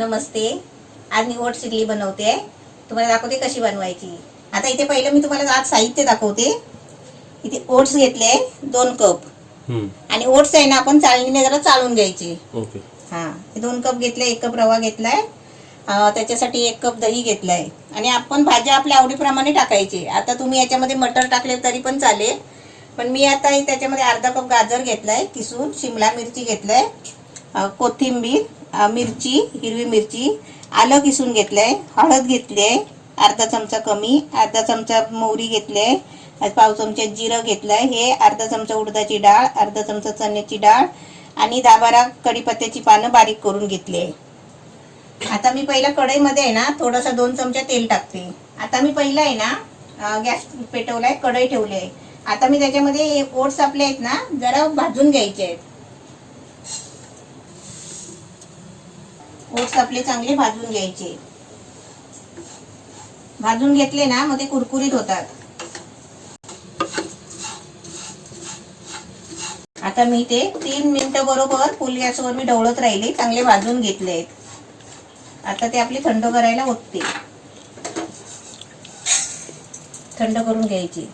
नमस्ते. आज मी ओट्स इडली बनवते. तुम्हाला दाखवते कशी बनवायची. आता इथे पहिलं मी तुम्हाला आज साहित्य दाखवते. इथे ओट्स घेतले दोन कप. आणि ओट्स आहे ना आपण चाळणीने जरा चाळून घ्यायचे. हां दोन कप घेतले एक कप रवा घेतलाय. त्याच्यासाठी एक कप दही घेतलाय. आणि आपण भाज्या आपल्या आवडीप्रमाणे टाकायचे. आता तुम्ही याच्यामध्ये मटर टाकले तरी पण चालेल. पण मी आता हे त्याच्यामध्ये अर्धा कप गाजर घेतलाय किसून शिमला मिरची घेतलाय कोथिंबीर मिरची हिरवी मिरची आलं किसून घेतलंय हळद घेतली आहे अर्धा चमचा कमी अर्धा चमचा मोहरी घेतली आहे पाव चमचा जिरं घेतलंय हे अर्धा चमचा उडदाची डाळ अर्धा चमचा चण्याची डाळ आणि दहा बारा कढीपत्त्याची पानं बारीक करून घेतली. आहे आता मी पहिला कढईमध्ये आहे ना थोडासा दोन चमचा तेल टाकते. आता मी पहिला आहे ना गॅस पेटवलाय कढई ठेवली आहे. आता मी त्याच्यामध्ये ओट्स आपले आहेत ना जरा भाजून घ्यायचे आहेत. ओट्स आपले चांगले भाजून घ्यायचे. भाजून घेतले ना मग ते कुरकुरीत होतात. आता मी ते तीन मिनिटं बरोबर फुल गॅसवर मी ढवळत राहिले चांगले भाजून घेतले. आहेत आता ते आपले थंड करायला होते थंड करून घ्यायचे.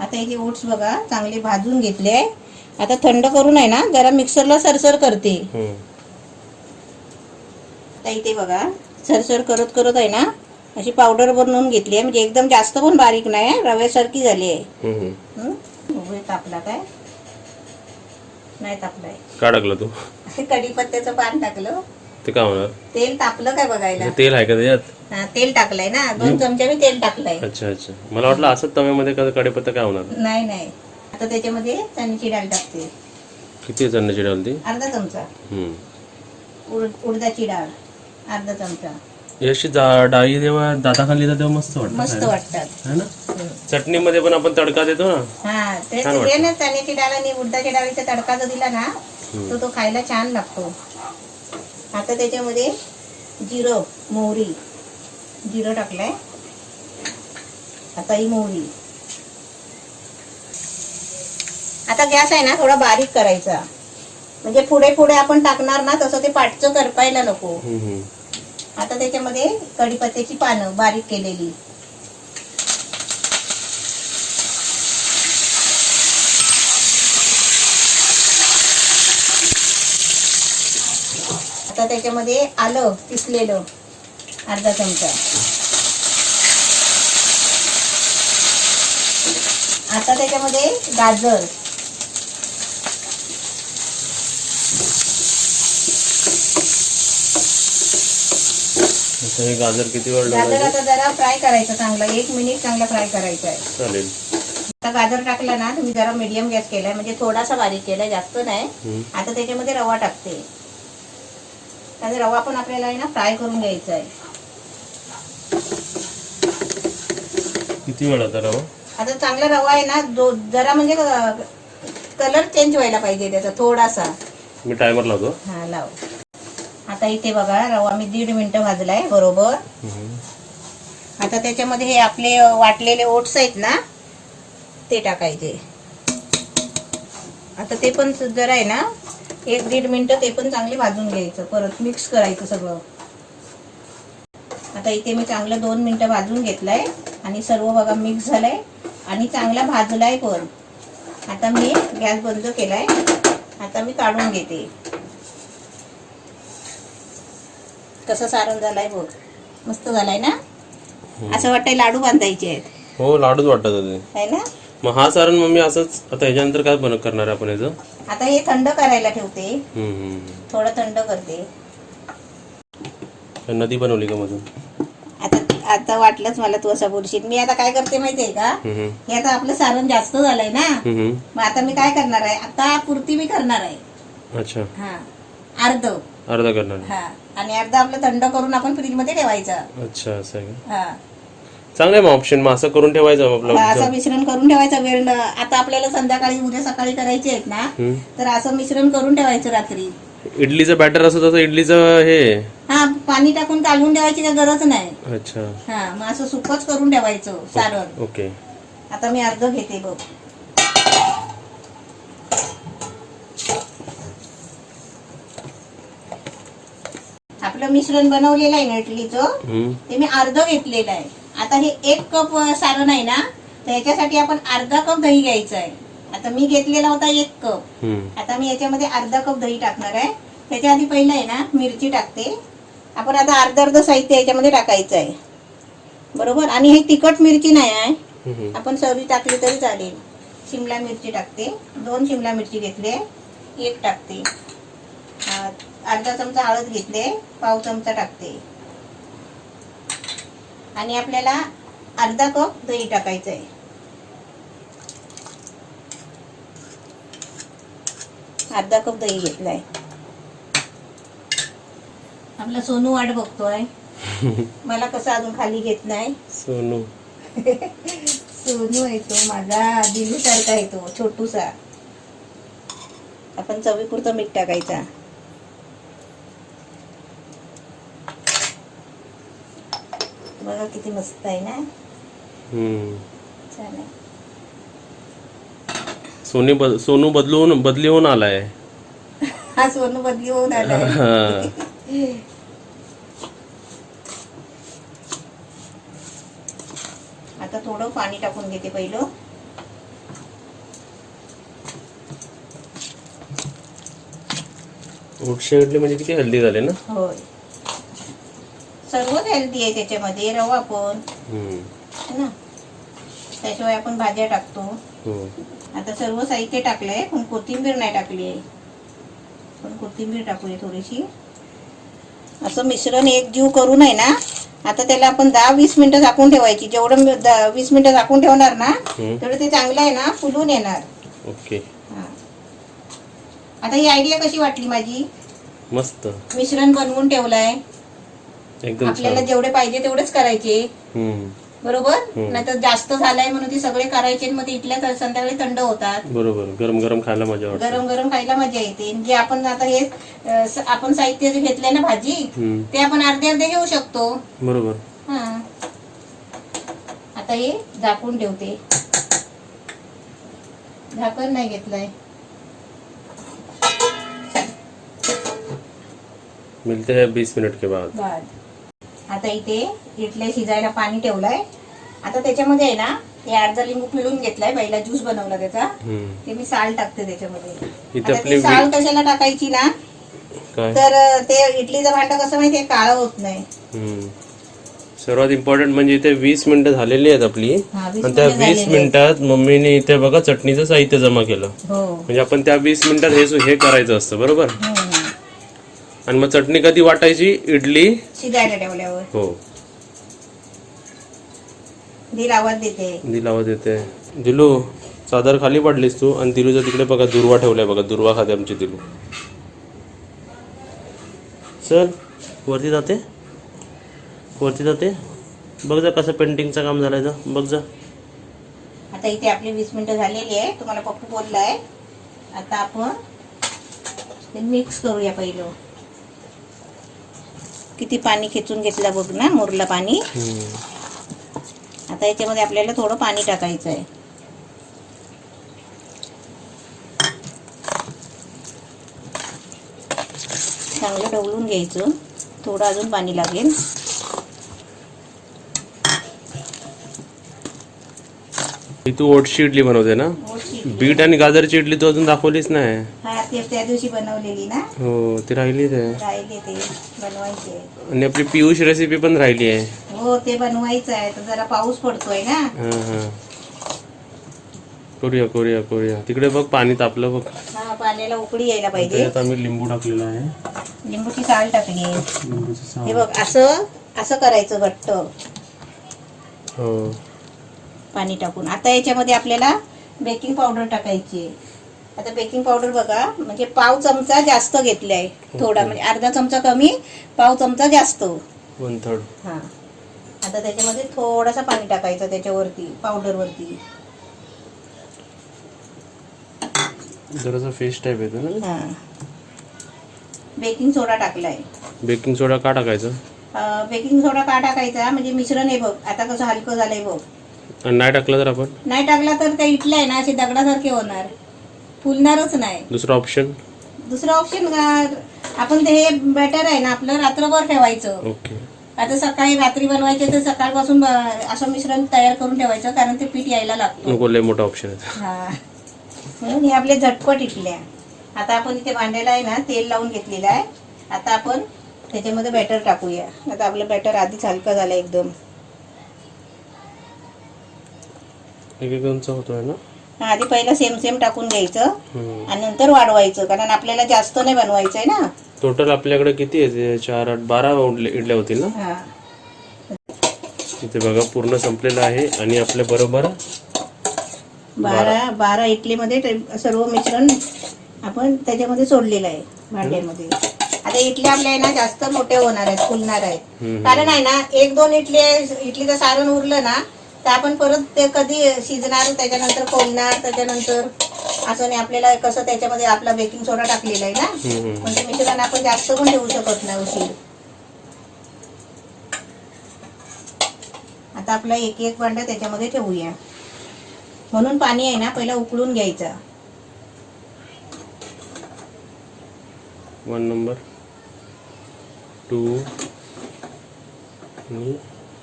आता हे ओट्स बघा चांगले भाजून घेतले. आहे आता थंड करून आहे ना जरा मिक्सरला सरसर करते. इथे बघा सरसर करत करत आहे ना अशी पावडर बनवून घेतली आहे. म्हणजे एकदम जास्त पण बारीक नाही रव्यासारखी झाली आहे. तापला काय? नाही तापलाय. का टाकलं तू? कढीपत्त्याचं पान टाकलं. ते काय होणार? तेल तापलं काय बघायला? हे तेल आहे का त्याच्यात? हा तेल टाकलंय ना. दोन चमचे मी तेल टाकलंय. अच्छा अच्छा. मला वाटलं असंच तव्यामध्ये कढीपत्ता काय होणार? नाही नाही. आता त्याच्यामध्ये चण्याची डाळ टाकते. किती चण्याची डाळ ती अर्धा चमचा. उड उडदाची डाळ अर्धा चमचा. डाळी जेव्हा दाताखाली येतात तेव्हा मस्त वाटतं मस्त. वाटतात. है ना. चटणीमध्ये पण आपण तडका देतो ना. हा ते छान ते ना चण्याची डाळ आणि उडदाच्या डाळीचा तडका जो दिला ना. तो तो खायला छान लागतो. आता त्याच्यामध्ये जिरं मोहरी. जिरं टाकलंय. आता ही मोहरी. आता गॅस आहे ना थोडा बारीक करायचा. म्हणजे पुढे पुढे आपण टाकणार ना तसं ते पाटचं करपायला नको. आता त्याच्यामध्ये कढीपत्त्याची पानं बारीक केलेली. आता त्याच्यामध्ये आलं पिसलेलं अर्धा चमचा. आता त्याच्यामध्ये गाजर. आता हे गाजर किती वेळ गाजर आता जरा फ्राय करायचं चांगलं. एक मिनिट चांगला फ्राय करायचा आहे. चालेल. आता गाजर टाकला ना तुम्ही जरा मीडियम गॅस केलाय. म्हणजे थोडासा बारीक केलाय जास्त नाही. हम्म. आता त्याच्यामध्ये रवा टाकते. आता रवा पण आपल्याला आहे ना फ्राय करून घ्यायचा आहे. किती वेळ आता रवा? आता चांगला रवा आहे ना दो जरा म्हणजे कलर चेंज व्हायला पाहिजे त्याचा थोडासा. मी टायमर लावतो. हा लाव. आता इथे बघा रवा मी दीड मिनिटं भाजलाय बरोबर. आता त्याच्यामध्ये हे आपले वाटलेले ओट्स आहेत ना ते टाकायचे. आता ते पण जरा आहे ना एक दीड मिनिटं ते पण चांगले भाजून घ्यायचं परत मिक्स करायचं सगळं. आता इथे मी चांगलं दोन मिनिटं भाजून घेतलंय आणि सर्व बघा मिक्स झालंय आणि चांगला भाजलाय पण. आता मी गॅस बंद केलाय आता मी काढून घेते. कसं सारण झालंय बघ. मस्त झालाय ना? असं वाटतंय लाडू बांधायचे आहेत. हो लाडूच वाटत होते आहे ना? मग हा सारण मग मी असंच आता ह्याच्यानंतर काय बनव करणार आपण याचं? आता हे थंड करायला ठेवते. हम्म, हम्म. थोडं थंड करते. नदी बनवली का मधून? आता आता वाटलंच मला तू असं बोलशील. मी आता काय करते माहितीये का? हम्म, हे आता आपलं सारण जास्त झालंय ना? हम्म, हम्म. मग आता मी काय करणार आहे? आता पुरती मी करणार आहे. अच्छा. हा. अर्ध. अर्धा करणार. हा. आणि अर्ध आपलं थंड करून आपण फ्रीजमध्ये ठेवायचं. अच्छा असं आहे का? हा. चांगलं आहे मग ऑप्शन मग असं करून ठेवायचं मग असं आपलं मिश्रण करून ठेवायचं वेळ आता आपल्याला संध्याकाळी उद्या सकाळी करायचे आहेत ना हम्म. तर असं मिश्रण करून ठेवायचं रात्री. इडलीचं बॅटर असं तसं इडलीचं हे? हा पाणी टाकून काढून ठेवायची काही गरज नाही. अच्छा. हा मग असं सुकच करून ठेवायचं सारण. ओके. आता मी अर्ध घेते बघ. आपलं मिश्रण बनवलेलं आहे ना इडलीचं हम्म. ते मी अर्ध घेतलेलं आहे. आता हे एक कप सारण आहे ना तर याच्यासाठी आपण अर्धा कप दही घ्यायचं आहे. आता मी घेतलेला होता एक कप. हम्म. आता मी याच्यामध्ये अर्धा कप दही टाकणार आहे. त्याच्या आधी पहिलं आहे ना मिरची टाकते. आपण आता अर्ध अर्ध साहित्य याच्यामध्ये टाकायचं आहे. बरोबर? आणि हे तिखट मिरची नाही आहे. हम्म. आपण सर्वी टाकली तरी चालेल. शिमला मिरची टाकते. दोन शिमला मिरची घेतले एक टाकते. अं, अर्धा चमचा हळद घेतले पाव चमचा टाकते. आणि आपल्याला अर्धा कप दही टाकायचं आहे अर्धा कप दही घेतलाय. आपला सोनू वाट बघतोय. मला कसं अजून खाली घेत नाही. सोनू. सोनू आहे तो माझा दिलू सारखा आहे तो छोटूसा. आपण चवीपुरतं मीठ टाकायचा. बघा किती मस्त आहे ना. छान आहे सोनी बद सोनू बदलून बदली होऊन आलाय. हा सोनू बदली होऊन आलाय. हा. आता थोडं पाणी टाकून घेते पहिलं. उठशे इडली म्हणजे किती हेल्दी झाले ना? होय. सर्वच हेल्दी आहे त्याच्यामध्ये रवा पण. है ना? त्याशिवाय आपण भाज्या टाकतो. हो. आता सर्व साहित्य टाकलंय पण कोथिंबीर नाही टाकली आहे. पण कोथिंबीर टाकूया थोडीशी. असं मिश्रण एक जीव करून आहे ना आता त्याला आपण दहा वीस मिनिटं झाकून ठेवायची. जेवढं वीस मिनिटं झाकून ठेवणार ना. तेवढं ते चांगलं आहे ना फुलून येणार. ओके. आता ही आयडिया कशी वाटली माझी? मस्त. मिश्रण बनवून ठेवलंय. एकदम आपल्याला छान जेवढे पाहिजे तेवढेच करायचे. हम्म. बरोबर? हम्म. नाहीतर जास्त झालंय म्हणून ते सगळे करायचे आणि मग ते इथल्या तर संध्याकाळी थंड होतात. बरोबर. गरम गरम खायला मजा वाटते. गरम गरम खायला मजा येते. जे आपण आता हे अ, स- आपण साहित्य जे घेतलंय ना भाजी हम्म. ते आपण अर्धे अर्धे घेऊ शकतो. बरोबर. हा. आता हे झाकून ठेवते. झाकण नाही घेतलंय. मिलते हैं बीस मिनट के बाद. बर आता इथे इडल्या शिजायला पाणी ठेवलंय. आता त्याच्यामध्ये आहे ना हे अर्धा लिंबू पिळून घेतलाय पहिला ज्यूस बनवला त्याचा. ते मी साल टाकते त्याच्यामध्ये. आता ती साल कशाला टाकायची ना तर ते इडलीचं भांडं कसं माहितीये काळं होत नाही. सर्वात इम्पॉर्टंट म्हणजे इथे वीस मिनिटं झालेली आहेत आपली. हा, आणि त्या वीस मिनिटात मम्मीने इथे बघा चटणीचं साहित्य जमा केलं. हो. म्हणजे आपण त्या वीस मिनिटात हे हे करायचं असतं बरोबर? हम्म. आणि मग चटणी कधी वाटायची? इडली? शिजायला ठेवल्यावर. हो. धीर आवाज देते. दिल चादर खाली पडलीस तू आणि दिलूच्या तिकडे बघा दुर्वा ठेवलाय बघा दुर्वा खाते आमची दिलू. चल वरती जाते. वरती जाते. बघ जा कसं पेंटिंगचं काम झालंय जा बघ जा. आता इथे आपली वीस मिनिटं झालेली आहे तुम्हाला पप्पू बोललाय. आता आपण मिक्स करूया पहिलं. किती पाणी खेचून घेतलं बघ ना मुरलं पाणी. आता याच्यामध्ये आपल्याला थोडं पाणी टाकायचं आहे चांगलं ढवळून घ्यायचं थोडं अजून पाणी लागेल तू ओटशी इडली बनवते ना. बीट आणि गाजरची इडली तू अजून दाखवलीच नाही. हा ते त्या दिवशी बनवलेली ना. हो ती राहिली आहे राहिले ते बनवायचे आणि आपली पियुष रेसिपी पण राहिली आहे. हो ते बनवायचं आहे. तर जरा पाऊस पडतोय ना. हा हा. करूया करूया करूया. तिकडे बघ पाणी तापलं बघ. हा पाण्याला उकळी यायला पाहिजे. त्याच्यात आम्ही लिंबू टाकलेला आहे. लिंबूची साल टाकली लिंबूची साल. हे बघ असं असं करायचं घट्ट. हो. पाणी टाकून. आता याच्यामध्ये आपल्याला बेकिंग पावडर टाकायची. आहे. आता बेकिंग पावडर बघा म्हणजे पाव चमचा जास्त घेतलाय. थोडा म्हणजे अर्धा चमचा कमी पाव चमचा जास्त. वन थर्ड हा. आता त्याच्यामध्ये थोडासा पाणी टाकायचं त्याच्यावरती पावडरवरती. जरासा फेस टाईप येतो ना? हा. बेकिंग सोडा टाकलाय. बेकिंग सोडा का टाकायचं? बेकिंग सोडा का टाकायचा? म्हणजे मिश्रण आहे बघ आता कसं हलकं झालंय बघ. आणि नाही टाकलं तर आपण? नाही टाकला तर त्या इटल्या आहे ना असे दगडासारखे होणार. फुलणारच नाही. दुसरा ऑप्शन दुसरा ऑप्शन आपण ते हे बॅटर आहे ना आपलं रात्रभर ठेवायचं. ओके आता सकाळी रात्री बनवायचे तर सकाळपासून ब- असं मिश्रण तयार करून ठेवायचं कारण ते पीठ यायला लागतं. नको लय मोठा ऑप्शन आहे. हा. म्हणून हे आपले झटपट इटल्या आता आपण इथे भांड्याला आहे ना तेल लावून घेतलेलं आहे. आता आपण त्याच्यामध्ये बॅटर टाकूया. आता आपलं बॅटर आधीच हलका झालं एकदम. एकेकांचा होतोय ना? हा, आधी पहिला सेम सेम टाकून घ्यायचं हम्म. आणि नंतर वाढवायचं कारण आपल्याला जास्त नाही बनवायचं आहे ना. टोटल आपल्याकडे किती आहे? चार आठ बारा उडले- इडल्या होतील ना? हा. इथे बघा पूर्ण संपलेलं आहे आणि आपल्या बरोबर बारा बारा. इडलीमध्ये ते सर्व मिश्रण आपण त्याच्यामध्ये सोडलेलं आहे भांड्यामध्ये. आता इडल्या आपल्या आहे ना जास्त मोठे होणार आहेत फुलणार आहेत. हम्म. कारण आहे ना एक दोन इडली इडलीचं सारण उरलं ना तर आपण परत ते कधी शिजणार त्याच्यानंतर कोलणार त्याच्यानंतर असं नाही आपल्याला कसं त्याच्यामध्ये आपला बेकिंग सोडा टाकलेला आहे ना. म्हणजे मिश्रण आपण जास्त पण ठेवू शकत नाही उशीर. आता आपला एक एक भांडा त्याच्यामध्ये ठेवूया. म्हणून पाणी आहे ना पहिला उकळून घ्यायचं. वन नंबर टू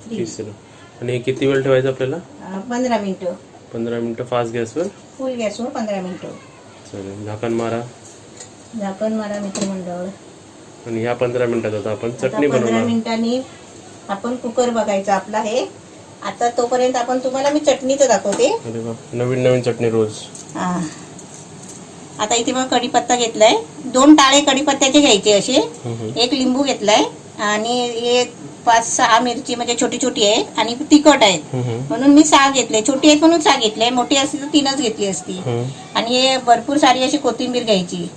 तिसरं आणि हे किती वेळ ठेवायचं आपल्याला? पंधरा मिनिटं. पंधरा मिनटं फास्ट गॅसवर? फुल गॅसवर पंधरा मिनिटं. चालेल. झाकण मारा. झाकण मारा मित्रमंडळ. आणि ह्या पंधरा मिनिटात आता आपण चटणी पंधरा बनवणार मिनिटांनी आपण कुकर बघायचा आपला हे आता तोपर्यंत आपण तुम्हाला मी चटणीचं दाखवते. अरे नवीन नवीन चटणी रोज. हा. आता इथे मग कढीपत्ता घेतलाय. दोन टाळे कढीपत्त्याचे घ्यायचे असे. हम्म. एक लिंबू घेतलाय. आणि एक पाच सहा मिरची म्हणजे छोटी छोटी आहे आणि तिखट आहेत. म्हणून मी सहा घेतले. छोटी आहेत म्हणून सहा घेतले. मोठी असती तर तीनच घेतली असती. आणि हे भरपूर सारी अशी कोथिंबीर घ्यायची.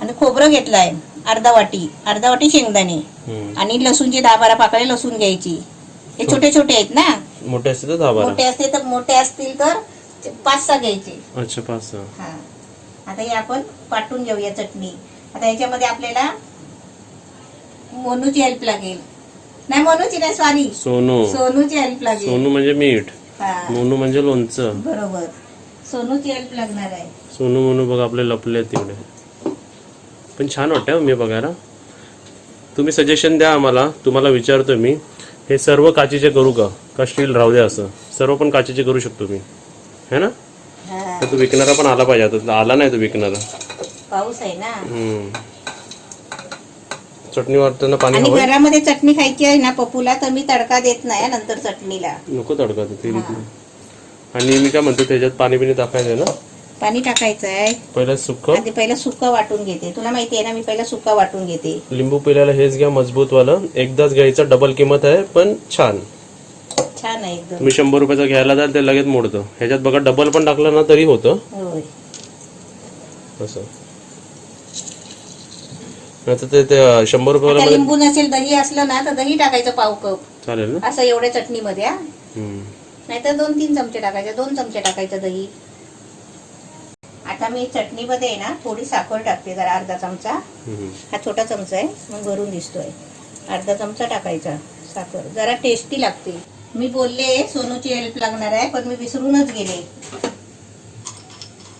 आणि खोबरं घेतलाय. अर्धा वाटी. अर्धा वाटी शेंगदाणे. आणि लसूणची दहा बारा पाकळे लसूण घ्यायची. हे छोटे छोटे आहेत ना? मोठे असते तर दहा मोठे असते तर मोठे असतील तर पाच सहा घ्यायचे. अच्छा पाच सहा. हा. आता हे आपण पाटून घेऊया चटणी. आता याच्यामध्ये आपल्याला मोनूची हेल्प लागेल. नाही मोनूची नाही सॉरी सोनू. सोनूची हेल्प लागेल. सोनू म्हणजे मीठ. मोनू म्हणजे लोणचं. बरोबर. सोनूची हेल्प लागणार आहे. सोनू मोनू बघा आपले लपले तिकडे पण छान वाटतं हं मी बघायला. तुम्ही सजेशन द्या आम्हाला. तुम्हाला विचारतो मी. हे सर्व काचेचे करू का? का स्टील राहू द्या असं? सर्व पण काचेचे करू शकतो मी. है ना? तर तो विकणारा पण आला पाहिजे. आता आला नाही तो विकणारा. पाऊस आहे ना. चटणी वाटताना पाणी आणि घरामध्ये चटणी खायची आहे ना पप्पूला तर मी तडका देत नाही हा नंतर चटणीला. नको तडका ते तेल इथलं. आणि मी काय म्हणतो त्याच्यात पाणी बिणी टाकायचं ना? पाणी टाकायचं आहे पहिलं सुक्क आधी पहिला सुका वाटून घेते. तुला माहिती आहे ना मी पहिला सुका वाटून घेते. लिंबू पिल्याला हेच घ्या मजबूत वालं एकदाच घ्यायचं डबल किंमत आहे पण छान. छान आहे एकदम. तुम्ही शंभर रुपयाचं घ्यायला जाल ते लगेच मोडतं. ह्याच्यात बघा डबल पण टाकलं ना तरी होतं. होय. असं. नाहीतर ते ते शंभर आता रुपयाला लिंबू नसेल दही असलं ना तर दही टाकायचं पाव कप. चालेल ना? असं एवढ्या चटणीमध्ये हा. हम्म. नाहीतर दोन तीन चमचे टाकायचे दोन चमचे टाकायचं दही. आता मी चटणीमध्ये आहे ना थोडी साखर टाकते जरा अर्धा चमचा. हम्म. हा छोटा चमचा आहे मग भरून दिसतोय. अर्धा चमचा टाकायचा साखर. जरा टेस्टी लागते. मी बोलले सोनूची हेल्प लागणार आहे पण मी विसरूनच गेले.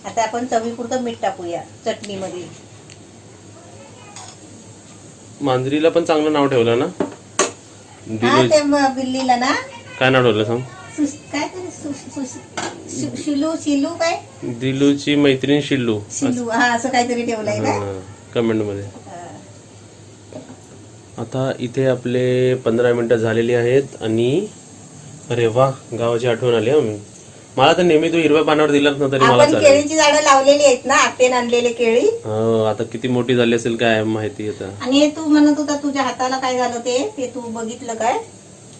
आता आपण चवीपुरतं मीठ टाकूया चटणीमध्ये. मांजरीला पण चांगलं नाव ठेवलं ना? हा दिलो बिल्लीला ना? काय नाव ठेवलं सांग? सुस- काय ते? सुस- सुस- शि- शिलू शिलू काय? दिलूची मैत्रीण शिल्लू शिलू हा असं काहीतरी ठेवलंय ना? कमेंटमध्ये हा. आता इथे आपले पंधरा मिनिटं झालेली आहेत आणि अरे वा गावाची आठवण आली हा. मी मला तर नेहमी तू हिरव्या पानावर दिलाच ना तरी मला आपण चालेल. केळीची झाडं लावलेली आहेत ना आत्याने आणलेले केळी. हो, आता किती मोठी झाली असेल काय माहिती आता. आणि हे तू म्हणत होता तुझ्या हाताला काय झालं ते? ते तू बघितलं काय?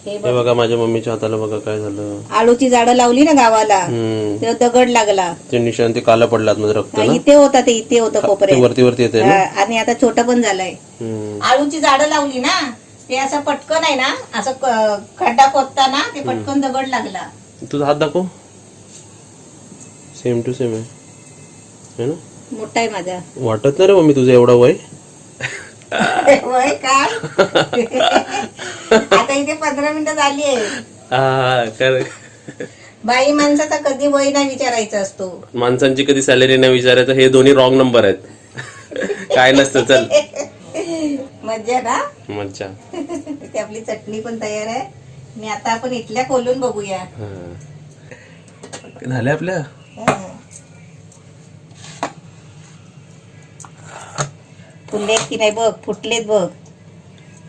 हे बघ हे बघा. माझ्या मम्मीच्या हाताला बघा काय झालं. आळूची झाडं लावली ना गावाला. हम्म. ते दगड लागला. ते निशाण ते काला पडलात मध्ये रक्त हा, ना? इथे होता ते इथे होतं ते कोपऱ्यात वरती वरती येते ना? हा, आणि आता छोट पण झालंय. हम्म. आळूची झाडं लावली ना ते असं पटकन आहे ना असं क- खड्डा खोदताना ते पटकन दगड लागला. तुझा हात दाखव. सेम टू सेम आहे. है ना? मोठा आहे माझा. वाटत नाही रे मम्मी तुझं एवढं वय. वय काय? आता इथे पंधरा मिनिटं झाली आहे. हा, कर बाई माणसाचा कधी वय नाही विचारायचा असतो. माणसांची कधी सॅलरी नाही विचारायचं हे दोन्ही रॉंग नंबर आहेत. काय नसतं चल. मज्जा ना मज्जा. ती आपली चटणी पण तयार आहे. आणि आता आपण इथल्या खोलून बघूया. हा. झाले आपल्या? फुललेत की नाही बघ फुटलेत बघ.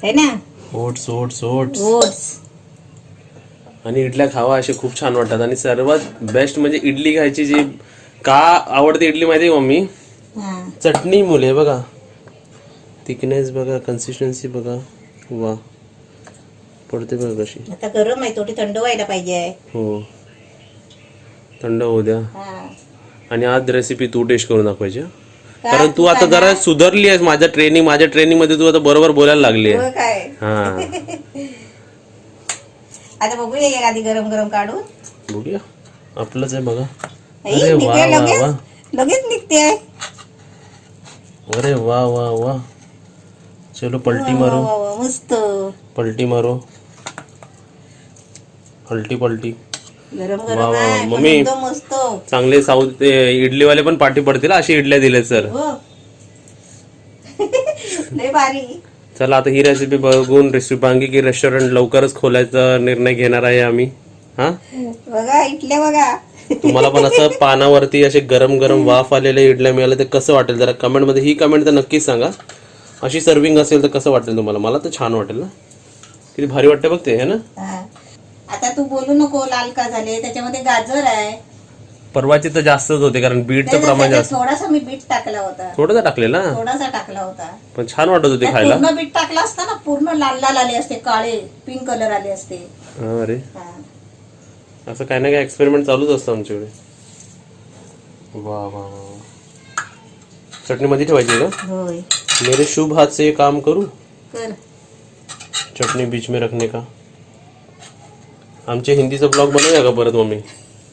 है ना? Oats oats oats. ओट्स. आणि इडल्या खावा असे खूप छान वाटतात. आणि सर्वात बेस्ट म्हणजे इडली खायची जी का आवडते इडली माहिती आहे मम्मी? हा. चटणी मुले बघा. थिकनेस बघा कन्सिस्टन्सी बघा. वा पडते बघा कशी. आता गरम आहे थोडी थंड व्हायला पाहिजे. हो. थंड होऊ द्या. हा. आणि आज रेसिपी तू टेस्ट करून दाखवायची हं? कारण तू आता जरा सुधारली आहेस माझ्या ट्रेनिंग माझ्या ट्रेनिंगमध्ये तू आता बरोबर बोलायला लागली आहे. हो काय? हा. आता बघूया एक आधी गरम गरम काढून. बघूया. आपलंच आहे बघा. आई, अरे वा निघते वा लगेच? वा. लगेच निघते अरे वा वा वा. चलो पलटी वा, मारो. वा, वा, मस्त. पलटी मारो. पलटी पलटी. गरम वा, गरम वा, आहे पण मम्मी. एकदम मस्त. चांगले साऊथ ते इडलीवाले पण पाठी पडतील अशी इडल्या दिले सर. हो. लय भारी. चला आता ही रेसिपी बघून रेसिपी की रेस्टॉरंट लवकरच खोलायचा निर्णय घेणार आहे आम्ही. हा? बघा इथले बघा. तुम्हाला पण असं पानावरती असे गरम गरम वाफ आलेले इडल्या मिळाले ते कसं वाटेल? जरा कमेंटमध्ये ही कमेंट तर नक्कीच सांगा. अशी सर्विंग असेल तर कसं वाटेल तुम्हाला? मला तर छान वाटेल ना. किती भारी वाटते बघ ते है ना? हा. आता तू बोलू नको लाल का झाले? त्याच्यामध्ये गाजर आहे. परवाची तर जास्तच होते कारण बीटचं त्याच्यात प्रमाण जास्त. थोडासा मी बीट टाकला होता. थोडंसं टाकलेलं? ना थोडासा टाकला होता. पण छान वाटत होते त्यात खायला. पूर्ण बीट टाकला असता ना पूर्ण लाल लाल आले असते काळे पिंक कलर आले असते. हा, अरे. हा. असं काही ना काही एक्सपेरिमेंट चालूच असतं आमच्याकडे वा वा वा वा. चटणी मध्ये ठेवायची का? होय. मेरे शुभ से ये काम करू. कर. चटणी बीच में रखने का. आमचे हिंदीचा ब्लॉग बनवूया का परत मम्मी?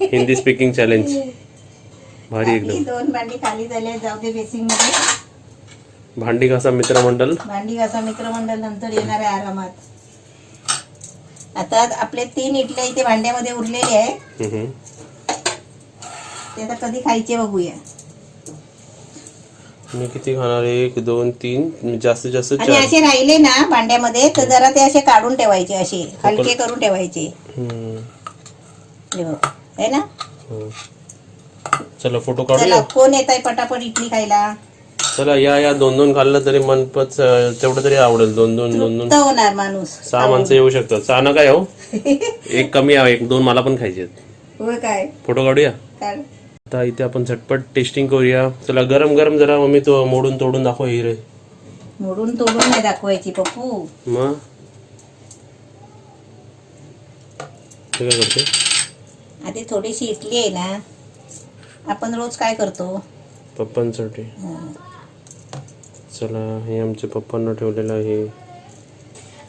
हिंदी स्पीकिंग चॅलेंज भारी एकदम. दोन भांडी खाली झाले जाऊ दे बेसिंगमध्ये. भांडी घासा मित्रमंडळ भांडी घासा मित्रमंडळ नंतर येणार आहे आरामात. आता आपले तीन इडल्या इथे भांड्यामध्ये उरलेले आहे. ते आता कधी खायचे बघूया. मी किती खाणार? एक दोन तीन जास्तीत जास्त आणि चार. असे राहिले ना भांड्यामध्ये तर जरा ते असे काढून ठेवायचे असे हलके करून ठेवायचे. हम्म. हे बघ है ना? हो. चला फोटो चला काढूया कोण येत आहे पटापट इडली खायला? चला या या दोन दोन खाल्लं तरी मनपत तेवढं तरी आवडेल. दोन दोन दोन दोन. तृप्त होणार माणूस. सहा माणसं येऊ शकतात. सहा नका येऊ. एक कमी यावं एक दोन मला पण खायचे होय काय? फोटो काढूया? काढ. आता इथे आपण झटपट टेस्टिंग करूया. चला गरम गरम जरा मम्मी तो मोडून तोडून दाखव ही रे. मोडून तोडून नाही दाखवायची पप्पू. मग? काय करते? आधी थोडीशी इडली आहे ना आपण रोज काय करतो? पप्पांसाठी. चला हे आमच्या पप्पांना ठेवलेलं आहे.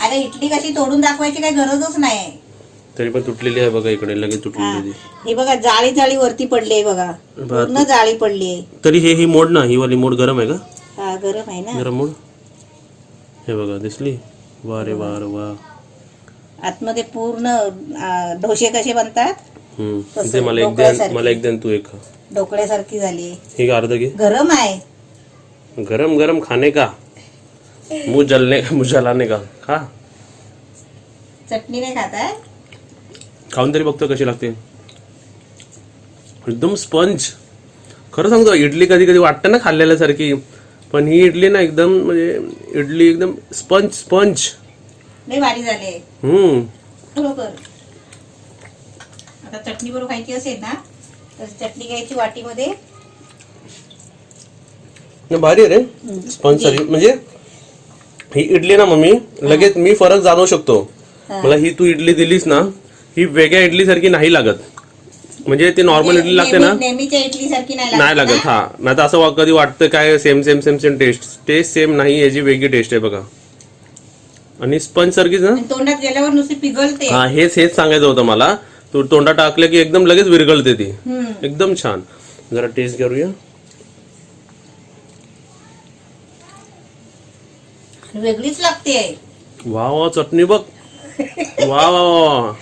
अरे इडली कशी तोडून दाखवायची काही गरजच नाही. तरी पण तुटलेली आहे बघा इकडे लगेच. तुटलेली ती. ही बघा जाळी जाळी वरती पडली आहे बघा. पूर्ण जाळी पडली आहे. तरी हे ही मोड ना ही वाली मोड गरम आहे का? हा गरम आहे ना. गरम मोड? हे बघा दिसली? वा रे वा रे वा. आतमध्ये पूर्ण आ, डोसे कसे बनतात? हम्म तसं इथे मला एक द्या. मला एक द्या तू एक खा. ढोकळ्यासारखी झाली ही अर्ध घे? गरम आहे. गरम गरम खाने का? मुंह जलने मुंह जलाने का? खा. चटणी नाही खात आहे खाऊन तरी बघतो कशी लागते. एकदम स्पंज. खरं सांगतो इडली कधी कधी वाटतं ना खाल्लेल्यासारखी पण ही इडली ना एकदम म्हणजे इडली एकदम स्पंज स्पंज. हम्म. बरोबर. आता चटणी बरोबर खायची असेल ना तर चटणी घ्यायची वाटीमध्ये. भारी रे. स्पंज सारखी. म्हणजे ही इडली ना मम्मी लगेच मी फरक जाणवू शकतो. मला ही तू इडली दिलीस ना ही वेगळ्या इडली सारखी नाही लागत. म्हणजे ती नॉर्मल इडली लागते ना? नेहमी- नेहमीच्या इडली सारखी नाही लागत हा. नाही तर असं वा- कधी वाटतं काय same same same same taste taste same नाही याची वेगळी टेस्ट आहे बघा. आणि स्पंज सारखीच ना आणि तोंडात गेल्यावर नुसती पिघलते. हा हेच हेच सांगायचं होतं मला. तू तोंडात टाकलं की एकदम लगेच विरघळते ती. हम्म. एकदम छान. जरा टेस्ट करूया. वेगळीच लागते वा वा चटणी बघ. वा वा वा.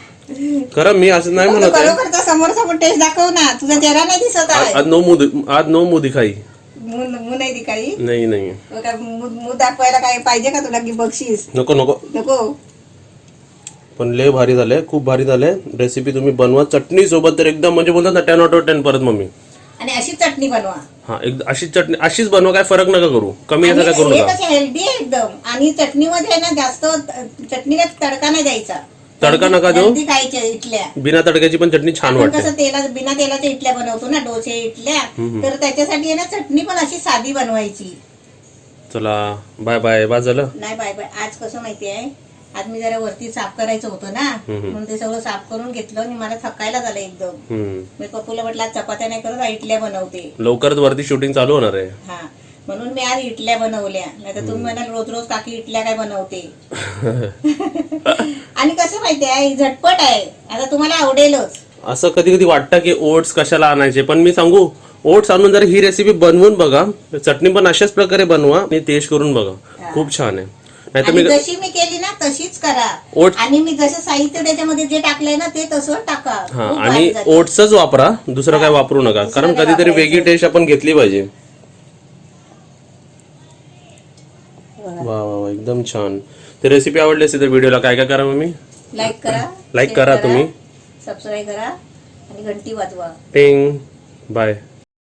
खरं मी असं नाही म्हणत आहे. समोर समोर टेस्ट दाखव ना. तुझा चेहरा नाही दिसत आहे. आज नो मुद आज नो नाही नाही नाही. मग काय मूद मूद दाखवायला काय पाहिजे का तुला की बक्षीस? नको नको. नको. पण लय भारी झाले खूप भारी झाले. रेसिपी तुम्ही बनवा. चटणी सोबत तर एकदम म्हणजे बोलतात ना टेन आउट ऑफ टेन परत मम्मी. आणि अशी चटणी बनवा. हा एक अशीच चटणी अशीच बनवा काय फरक नका करू. कमी असं काय करू हे नका. कसं हेल्दी आहे एकदम. आणि चटणीमध्ये आहे ना जास्त चटणीला तडका नाही द्यायचा. तडका नका देऊ? हेल्दी खायच्या इटल्या बिना तडक्याची पण चटणी छान आपण वाटते. कसं तेला बिना तेलाच्या इटल्या बनवतो ना डोसे इटल्या तर त्याच्यासाठी आहे ना चटणी पण अशी साधी बनवायची. चला बाय बाय. बा झालं? नाही बाय बाय. आज कसं माहिती आहे? आज मी जरा वरती साफ करायचं होतं ना. म्हणून ते सगळं साफ करून घेतलं आणि मला थकायला झालं एकदम. हम्म. मी पप्पूला म्हटलं आज चपात्या नाही करत आज इटल्या बनवते. लवकरच वरती शूटिंग चालू होणार आहे. हा. म्हणून मी आज इटल्या बनवल्या. नाही तर तुम्ही म्हणाल रोज रोज काकी इटल्या काय बनवते? आणि कसं माहिती आहे झटपट आहे. आता तुम्हाला आवडेलच. असं कधी कधी वाटतं की ओट्स कशाला आणायचे पण मी सांगू ओट्स आणून जर ही रेसिपी बनवून बघा. चटणी पण अशाच प्रकारे बनवा आणि टेस्ट करून बघा. खूप छान आहे. नाही तर आणि मी जशी मी केली ना तशीच करा. ओट्स आणि मी जसं साहित्य त्याच्यामध्ये जे टाकलंय ना ते तसं टाका. हा आणि. ओट्सच वापरा दुसरं काय वापरू नका. कारण कधीतरी वेगळी टेस्ट आपण घेतली पाहिजे बघा. वा वा वा एकदम छान. ते रेसिपी आवडली असेल तर व्हिडिओला काय काय करा मम्मी? लाईक करा लाईक करा तुम्ही. सबस्क्राईब करा आणि घंटी वाजवा. टिंग बाय